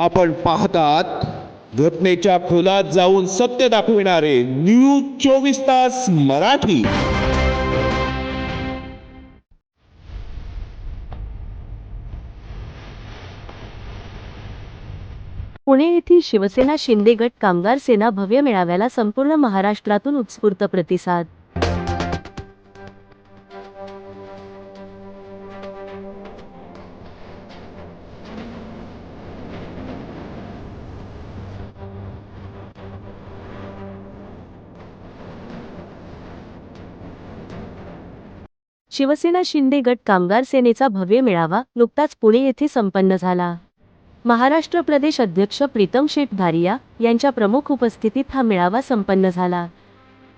आपण पाहतात घटनेच्या खोलात जाऊन सत्य दाखविणारे न्यूज चोवीस तास मराठी. पुणे येथील शिवसेना शिंदे गट कामगार सेना भव्य मेळाव्याला संपूर्ण महाराष्ट्रातून उत्स्फूर्त प्रतिसाद. शिवसेना शिंदे गट कामगार सेनेचा भव्य मेळावा नुकताच पुणे येथे संपन्न झाला. महाराष्ट्र प्रदेश अध्यक्ष प्रीतम शेठ धारिया यांच्या प्रमुख उपस्थितीत हा मेळावा संपन्न झाला.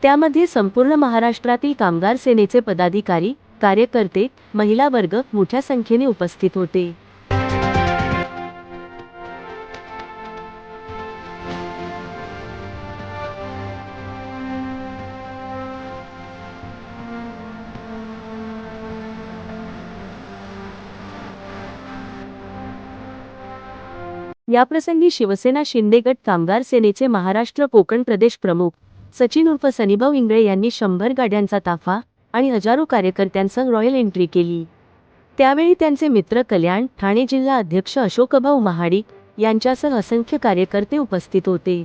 त्यामध्ये संपूर्ण महाराष्ट्रातील कामगार सेनेचे पदाधिकारी कार्यकर्ते महिला वर्ग मोठ्या संख्येने उपस्थित होते. याप्रसंगी शिवसेना शिंदे गट कामगार सेनेचे महाराष्ट्र कोकण प्रदेश प्रमुख सचिन उर्फ सनीभाऊ इंगळे यांनी शंभर गाड्यांचा ताफा आणि हजारो कार्यकर्त्यांसह रॉयल एंट्री केली. त्यावेळी त्यांचे मित्र कल्याण ठाणे जिल्हा अध्यक्ष अशोकभाऊ महाडिक यांच्यासह असंख्य कार्यकर्ते उपस्थित होते.